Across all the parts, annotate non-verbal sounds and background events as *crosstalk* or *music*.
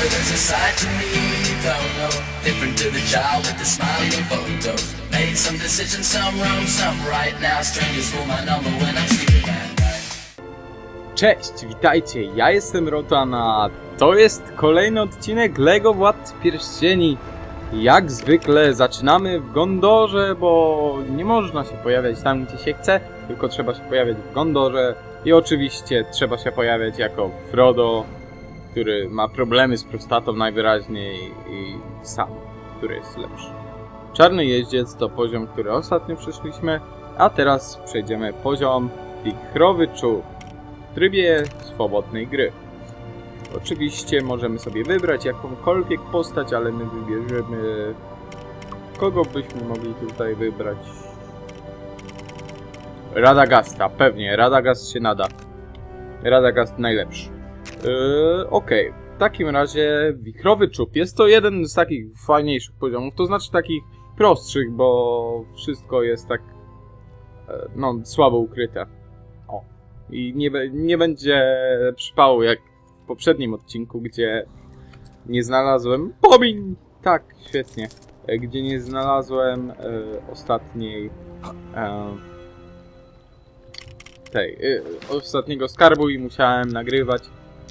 There's a side to me you don't know. Different to the child with the smiling photos. Made some decisions, some wrong, some right. Now strangers my number when I'm sleeping at. Cześć, witajcie, ja jestem Rotan, a to jest kolejny odcinek LEGO Władcy Pierścieni. Jak zwykle zaczynamy w Gondorze, bo nie można się pojawiać tam, gdzie się chce, tylko trzeba się pojawiać w Gondorze. I oczywiście trzeba się pojawiać jako Frodo, który ma problemy z prostatą najwyraźniej i sam, który jest lepszy. Czarny jeździec to poziom, który ostatnio przeszliśmy, a teraz przejdziemy poziom Wichrowy Czub w trybie swobodnej gry. Oczywiście możemy sobie wybrać jakąkolwiek postać, ale my wybierzemy... Kogo byśmy mogli tutaj wybrać? Radagasta, pewnie. Radagast się nada. Radagast najlepszy. Yy, Okej. W takim razie wichrowy czub. Jest to jeden z takich fajniejszych poziomów, to znaczy takich prostszych, bo wszystko jest tak e, no, słabo ukryte. O. I nie, nie będzie przypału jak w poprzednim odcinku, gdzie nie znalazłem. Pomiń! Tak, świetnie. E, Gdzie nie znalazłem e, ostatniej. E, tej. E, ostatniego skarbu i musiałem nagrywać.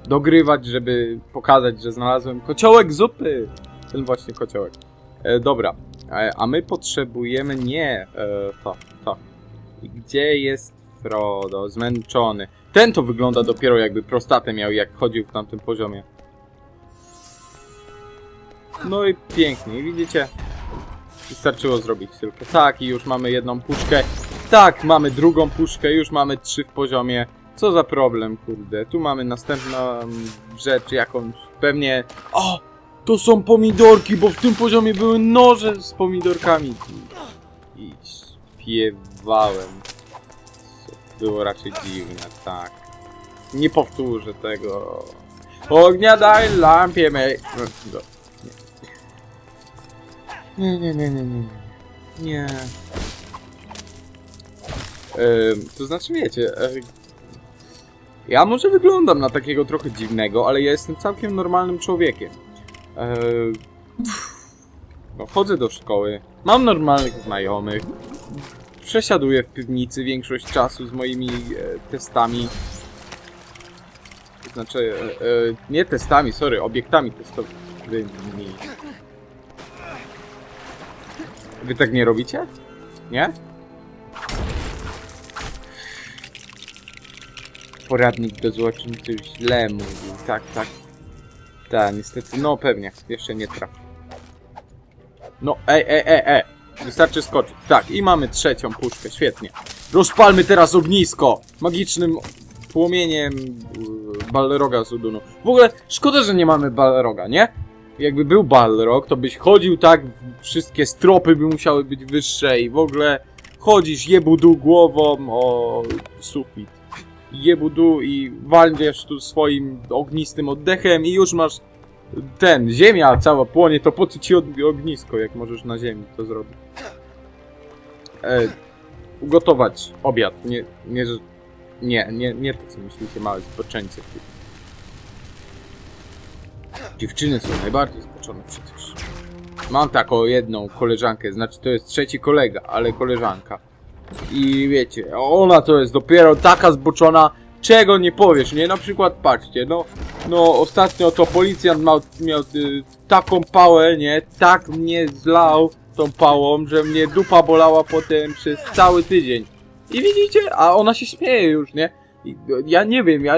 Dogrywać, żeby pokazać, że znalazłem kociołek zupy! Ten właśnie kociołek. E, dobra. E, a my potrzebujemy nie e, to, to. Gdzie jest Frodo? Zmęczony. Ten to wygląda dopiero jakby prostatę miał, jak chodził w tamtym poziomie. No i pięknie, widzicie? Wystarczyło zrobić tylko tak i już mamy jedną puszkę. Tak, mamy drugą puszkę, już mamy trzy w poziomie. Co za problem, kurde. Tu mamy następną rzecz jakąś, pewnie... O! To są pomidorki, bo w tym poziomie były noże z pomidorkami. I śpiewałem. Co było raczej dziwne, tak. Nie powtórzę tego. Ognia daj lampie mej. No, Nie, nie, nie, nie, nie. Nie. Ym, to znaczy, wiecie, e, ja może wyglądam na takiego trochę dziwnego, ale ja jestem całkiem normalnym człowiekiem. E, no, chodzę do szkoły, mam normalnych znajomych, przesiaduję w piwnicy większość czasu z moimi e, testami. Znaczy, e, e, nie testami, sorry, obiektami testowymi. Wy tak nie robicie? Nie? Poradnik do złoczyńców źle mówił, tak, tak. Tak, niestety, no pewnie, jeszcze nie trafił. No, ej, ej, ej, ej. Wystarczy skoczyć. Tak, i mamy trzecią puszkę, świetnie. Rozpalmy teraz ognisko! Magicznym płomieniem yy, Balroga z Udunu. W ogóle szkoda, że nie mamy Balroga, nie? Jakby był Balrog, to byś chodził tak, wszystkie stropy by musiały być wyższe i w ogóle chodzisz jebudu głową o sufit. Jebudu i walniesz tu swoim ognistym oddechem i już masz ten, ziemia cała płonie, to po co ci ognisko, jak możesz na ziemi to zrobić? E, ugotować obiad, nie, nie, nie, nie, nie to co myślicie, małe zboczeńce. Dziewczyny są najbardziej zboczone przecież. Mam taką jedną koleżankę, znaczy to jest trzeci kolega, ale koleżanka. I wiecie, ona to jest dopiero taka zboczona, czego nie powiesz, nie? Na przykład patrzcie, no, no ostatnio to policjant miał, miał y, taką pałę, nie? Tak mnie zlał tą pałą, że mnie dupa bolała potem przez cały tydzień. I widzicie, a ona się śmieje już, nie? I, ja nie wiem, ja,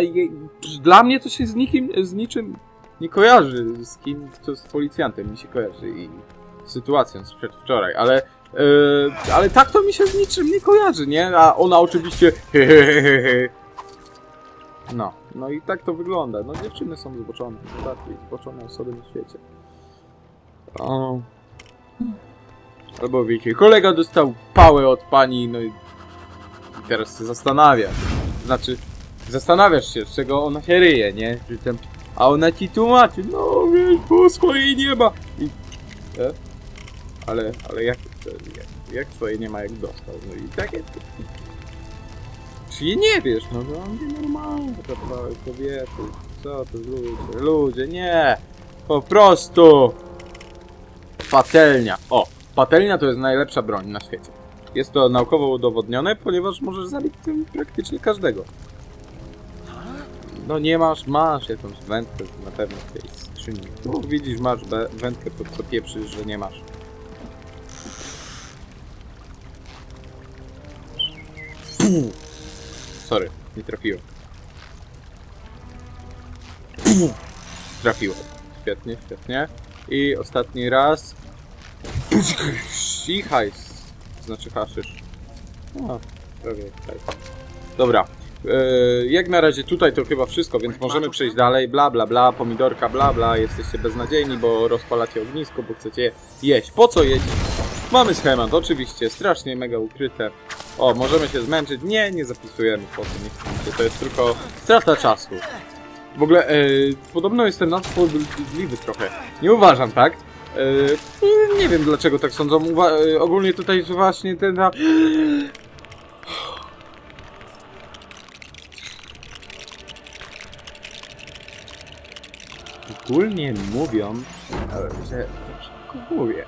dla mnie to się z nikim, z niczym nie kojarzy, z kim, to z policjantem mi się kojarzy i sytuacją sprzed wczoraj, ale Yy, ale tak to mi się z niczym nie kojarzy, nie? A ona oczywiście No, no i tak to wygląda. No dziewczyny są zboczone, najbardziej zboczone osoby na świecie. O. Albo wiecie, kolega dostał pałę od pani, no i i teraz się zastanawia. Znaczy, zastanawiasz się, z czego ona się ryje, nie? A ona ci tłumaczy, no wiesz, bo swojej nie ma. I, e? Ale, ale jak, jak, swojej nie ma, jak dostał? No i takie... Czyli nie wiesz, no to on nie normalne, to kobiety, co to ludzie, ludzie, nie! Po prostu. Patelnia. O, patelnia to jest najlepsza broń na świecie. Jest to naukowo udowodnione, ponieważ możesz zabić tym praktycznie każdego. No nie masz, masz jakąś wędkę na pewno w tej skrzyni. Widzisz, masz wędkę, to co pieprzysz, że nie masz. Puh. Sorry, nie trafiłem. Puh. Trafiłem. Świetnie, świetnie. I ostatni raz. I hajs. Znaczy haszysz. No, prawie hajs. Dobra. E, jak na razie tutaj to chyba wszystko, więc możemy przejść dalej. Bla bla bla, pomidorka, bla bla. Jesteście beznadziejni, bo rozpalacie ognisko, bo chcecie jeść. Po co jeść? Mamy schemat, oczywiście, strasznie mega ukryte. O, możemy się zmęczyć. Nie, nie zapisujemy po chcecie. To jest tylko strata czasu. W ogóle, e, podobno jestem nadspodliwy trochę. Nie uważam, tak? E, nie wiem dlaczego tak sądzą. Uwa- e, ogólnie tutaj właśnie ten... Ogólnie mówią, e, że za szybko mówię.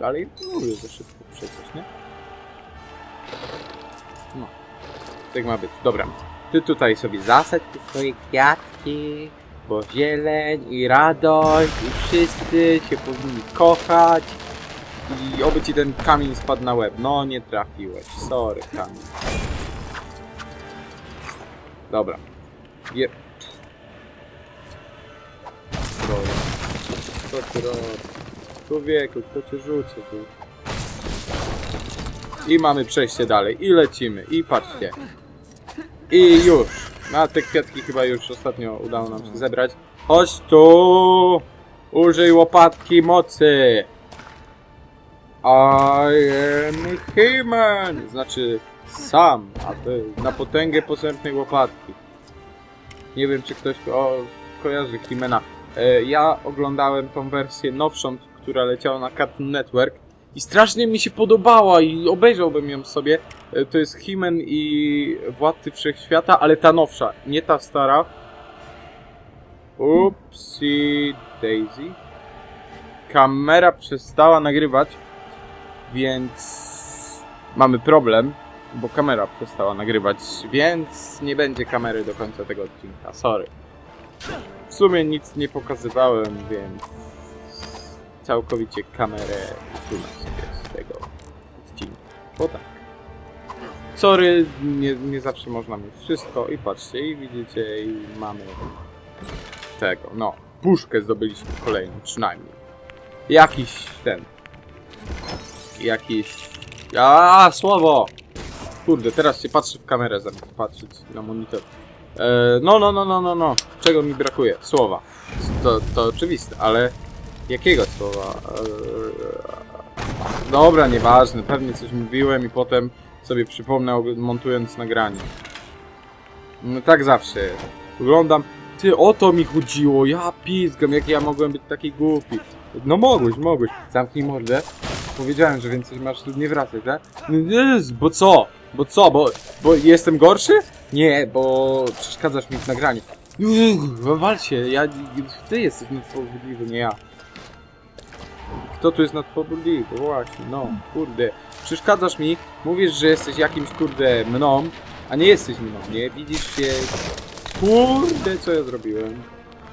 Dalej mówię za szybko przecież, nie? No. Tak ma być. Dobra. Ty tutaj sobie zasadź swoje kwiatki, bo zieleń i radość i wszyscy się powinni kochać i oby ci ten kamień spadł na łeb. No, nie trafiłeś. Sorry, kamień. Dobra. Je... Co ty robisz? Człowieku, kto cię rzuca tu? I mamy przejście dalej. I lecimy. I patrzcie. I już. Na te kwiatki chyba już ostatnio udało nam się zebrać. Chodź tu! Użyj łopatki mocy! I am human! Znaczy sam, a to na potęgę posępnej łopatki. Nie wiem, czy ktoś o, kojarzy Himena. E, ja oglądałem tą wersję nowszą, która leciała na Cartoon Network i strasznie mi się podobała i obejrzałbym ją sobie. E, To jest Himen i Władcy Wszechświata, ale ta nowsza, nie ta stara. Upsi Daisy. Kamera przestała nagrywać, więc mamy problem, bo kamera przestała nagrywać, więc nie będzie kamery do końca tego odcinka. Sorry. W sumie nic nie pokazywałem, więc całkowicie kamerę usunę sobie z tego odcinka. Bo tak. Sorry, nie, nie zawsze można mieć wszystko i patrzcie, i widzicie, i mamy tego, no, puszkę zdobyliśmy kolejną, przynajmniej. Jakiś ten, jakiś, a słowo! Kurde, teraz się patrzę w kamerę zamiast patrzeć na monitor. E, no, no, no, no, no, no, czego mi brakuje? Słowa. To, to oczywiste, ale jakiego słowa? E, dobra, nieważne, pewnie coś mówiłem i potem sobie przypomnę montując nagranie. No tak zawsze jest. Oglądam, ty o to mi chodziło, ja pizgam, jak ja mogłem być taki głupi. No mogłeś, mogłeś. Zamknij mordę. Powiedziałem, że więcej masz tu nie wracać, tak? No nie, bo co? Bo co? Bo, bo jestem gorszy? Nie, bo przeszkadzasz mi w nagraniu. Walcie, ja, ty jesteś nadpobudliwy, nie ja. Kto tu jest nadpobudliwy? Właśnie, no, kurde. Przeszkadzasz mi, mówisz, że jesteś jakimś, kurde, mną, a nie jesteś mną, nie? Widzisz się... Kurde, co ja zrobiłem?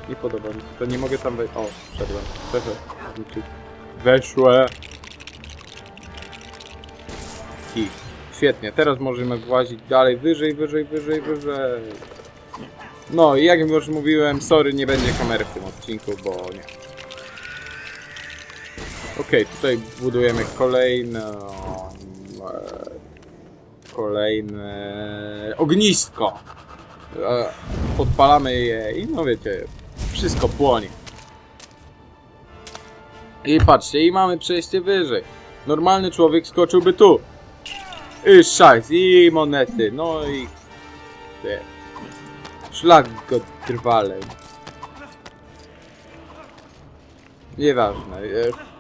Nie podoba mi się, to nie mogę tam wejść. O, wszedłem. Wszedłem. Znaczy, Weszłem. I świetnie, teraz możemy włazić dalej, wyżej, wyżej, wyżej, wyżej. No i jak już mówiłem, sorry, nie będzie kamery w tym odcinku, bo nie. Okej, tutaj budujemy kolejne... e, Kolejne... Ognisko! E, Podpalamy je i no wiecie, wszystko płonie. I patrzcie, i mamy przejście wyżej. Normalny człowiek skoczyłby tu. I szajs, i monety, no i... Wie. Szlak go trwale. Nieważne.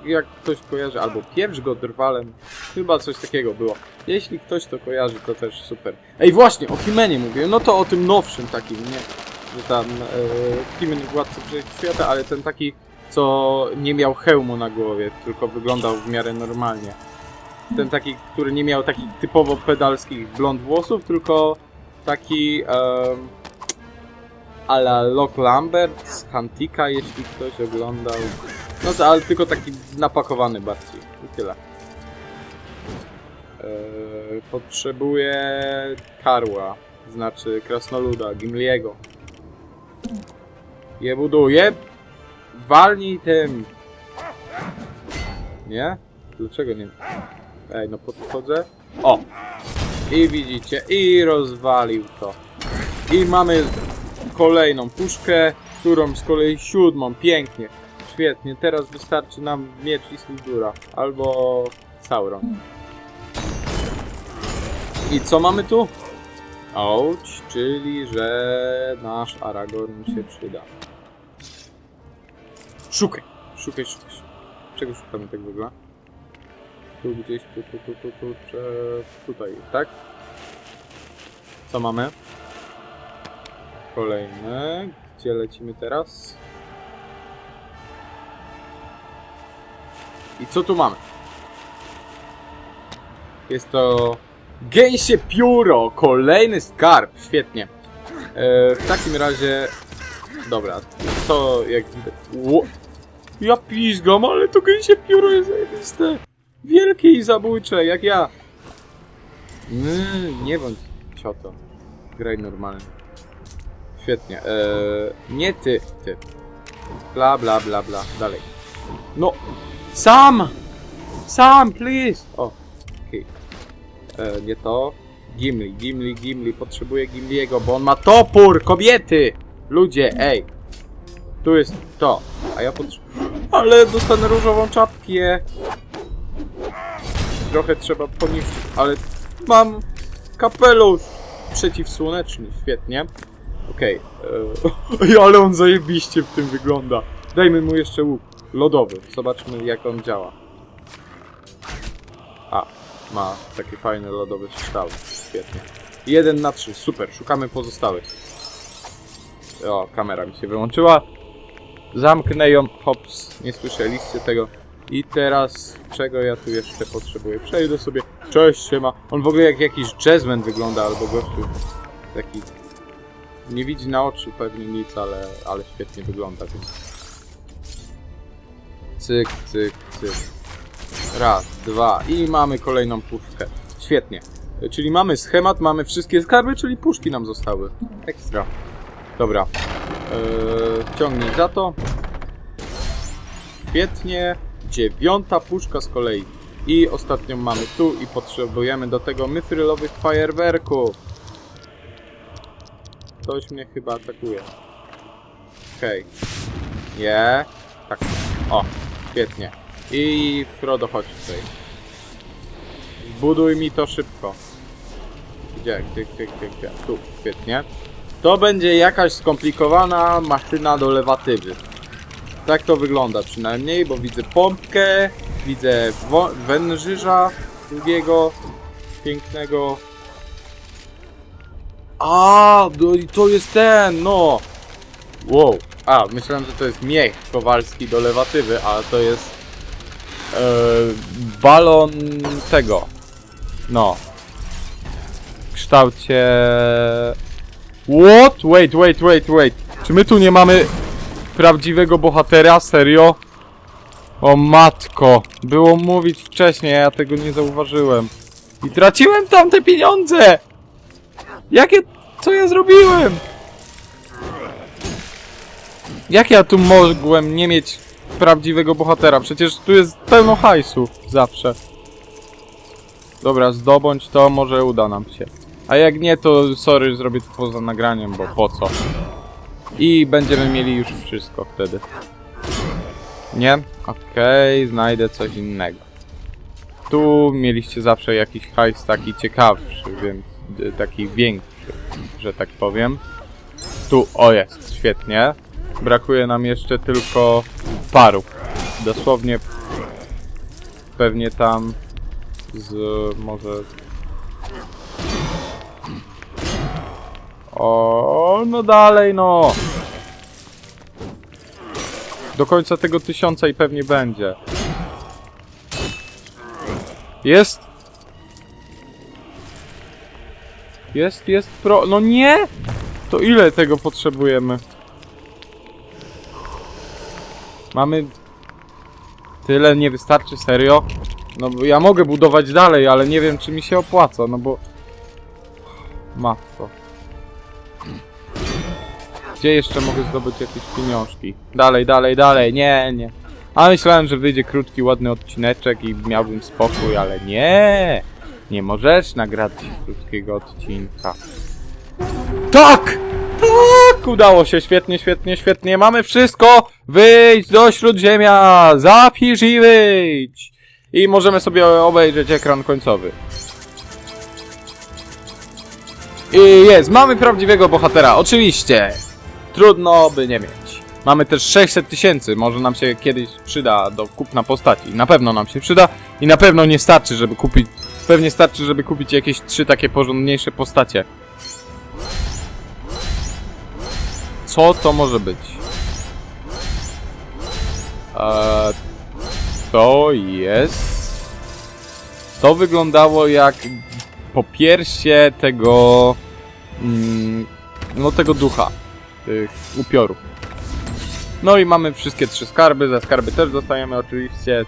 E, Jak ktoś kojarzy, albo pieprz go drwalem. Chyba coś takiego było. Jeśli ktoś to kojarzy, to też super. Ej, właśnie, o Himenie mówię. No to o tym nowszym takim, nie? tam e, Kimin Władcy Wszechświata, ale ten taki, co nie miał hełmu na głowie, tylko wyglądał w miarę normalnie. Ten taki, który nie miał takich typowo pedalskich blond włosów, tylko taki em, a la Locke Lambert z Hantika, jeśli ktoś oglądał. No to, ale tylko taki napakowany bardziej. I tyle. Eee, potrzebuję Karła, znaczy Krasnoluda, Gimliego. Je buduję. Walnij tym. Nie? Dlaczego nie? Ej, no podchodzę. O! I widzicie, i rozwalił to. I mamy kolejną puszkę, którą z kolei siódmą. Pięknie. Świetnie. Teraz wystarczy nam miecz Isildura. Albo Sauron. I co mamy tu? Ouch, czyli że nasz Aragorn się przyda. Szukaj, szukaj, szukaj. Czego szukamy tak w ogóle? Tu gdzieś, tu, tu, tu, tu, tu, czy... tutaj, tak? Co mamy? Kolejne. Gdzie lecimy teraz? I co tu mamy? Jest to gęsie pióro, kolejny skarb, świetnie. E, w takim razie, dobra, to jak Ło- ja pizgam, ale to gęsie pióro jest zajebiste. Wielkie i zabójcze, jak ja. Mm, nie bądź cioto, graj normalnie. Świetnie, e, nie ty, ty. Bla, bla, bla, bla, dalej. No, sam! Sam, please! O, okej. E, nie to. Gimli, Gimli, Gimli, potrzebuję Gimliego, bo on ma topór, kobiety! Ludzie, ej! Tu jest to, a ja potrzebuję... Ale dostanę różową czapkę! Trochę trzeba poniszczyć, ale mam kapelusz przeciwsłoneczny, świetnie. Okej, *laughs* okay. ale on zajebiście w tym wygląda. Dajmy mu jeszcze łuk lodowy, zobaczmy jak on działa. A, ma takie fajne lodowe strzały. Świetnie. 1 na 3, super. Szukamy pozostałych. O, kamera mi się wyłączyła. Zamknę ją. Hops, nie słyszeliście tego. I teraz, czego ja tu jeszcze potrzebuję? Przejdę sobie. Cześć, siema. On w ogóle jak jakiś jazzman wygląda, albo gościu. Taki... Nie widzi na oczy pewnie nic, ale, ale świetnie wygląda, więc... Cyk, cyk, cyk. Raz, dwa i mamy kolejną puszkę. Świetnie. Czyli mamy schemat, mamy wszystkie skarby, czyli puszki nam zostały. Ekstra. Dobra. Eee, ciągnij za to. Świetnie. Dziewiąta puszka z kolei. I ostatnią mamy tu i potrzebujemy do tego myfrylowych fajerwerków. Ktoś mnie chyba atakuje. Okej. Nie. Tak. O, świetnie. I Frodo, chodź tutaj. Buduj mi to szybko. Gdzie, gdzie, gdzie, gdzie, gdzie? Tu, świetnie. To będzie jakaś skomplikowana maszyna do lewatywy. Tak to wygląda przynajmniej, bo widzę pompkę, widzę wężyża długiego, pięknego. A, no to jest ten, no! Wow. A, myślałem, że to jest miech kowalski do lewatywy, a to jest e, balon tego. No. W kształcie... What? Wait, wait, wait, wait. Czy my tu nie mamy prawdziwego bohatera? Serio? O matko. Było mówić wcześniej, a ja tego nie zauważyłem. I traciłem tam te pieniądze! Jakie... Co ja zrobiłem? Jak ja tu mogłem nie mieć prawdziwego bohatera? Przecież tu jest pełno hajsu zawsze. Dobra, zdobądź to, może uda nam się. A jak nie, to sorry, zrobię to poza nagraniem, bo po co? I będziemy mieli już wszystko wtedy. Nie? Okej, znajdę coś innego. Tu mieliście zawsze jakiś hajs taki ciekawszy, więc y, taki większy, że tak powiem. Tu, o jest, świetnie. Brakuje nam jeszcze tylko paru. Dosłownie pewnie tam z może o, no dalej, no. Do końca tego tysiąca i pewnie będzie. Jest? Jest, jest pro... No nie! To ile tego potrzebujemy? Mamy... Tyle nie wystarczy, serio? No bo ja mogę budować dalej, ale nie wiem czy mi się opłaca, no bo... Matko. Gdzie jeszcze mogę zdobyć jakieś pieniążki? Dalej, dalej, dalej, nie, nie. A myślałem, że wyjdzie krótki, ładny odcineczek i miałbym spokój, ale nie! Nie możesz nagrać krótkiego odcinka. Tak! Tak! Udało się, świetnie, świetnie, świetnie. Mamy wszystko! Wyjdź do śródziemia! Zapisz i wyjdź! I możemy sobie obejrzeć ekran końcowy. I jest, mamy prawdziwego bohatera, oczywiście! Trudno by nie mieć. Mamy też 600 tysięcy, może nam się kiedyś przyda do kupna postaci. Na pewno nam się przyda i na pewno nie starczy, żeby kupić... Pewnie starczy, żeby kupić jakieś trzy takie porządniejsze postacie. Co to może być? Eee, to jest... To wyglądało jak popiersie tego... Mm, no tego ducha. Tych upiorów. No i mamy wszystkie trzy skarby. Za skarby też dostajemy oczywiście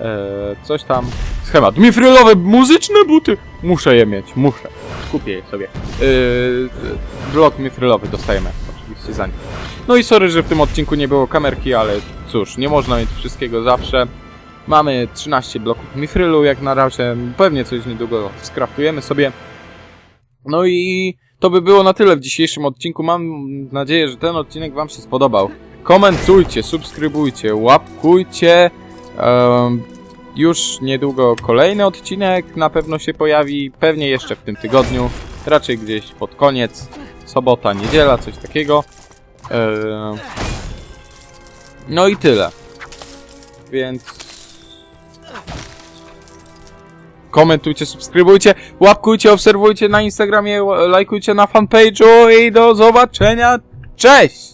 e, coś tam. Schemat. Mifrylowe muzyczne buty! Muszę je mieć, muszę. Kupię je sobie. E, blok mifrylowy dostajemy oczywiście za. No i sorry, że w tym odcinku nie było kamerki, ale cóż, nie można mieć wszystkiego zawsze. Mamy 13 bloków mifrylu jak na razie. Pewnie coś niedługo skraftujemy sobie. No i to by było na tyle w dzisiejszym odcinku. Mam nadzieję, że ten odcinek Wam się spodobał. Komentujcie, subskrybujcie, łapkujcie. Em, już niedługo kolejny odcinek na pewno się pojawi. Pewnie jeszcze w tym tygodniu. Raczej gdzieś pod koniec. Sobota, niedziela, coś takiego. Em, no i tyle. Więc komentujcie, subskrybujcie, łapkujcie, obserwujcie na Instagramie, lajkujcie na fanpage'u i do zobaczenia. Cześć!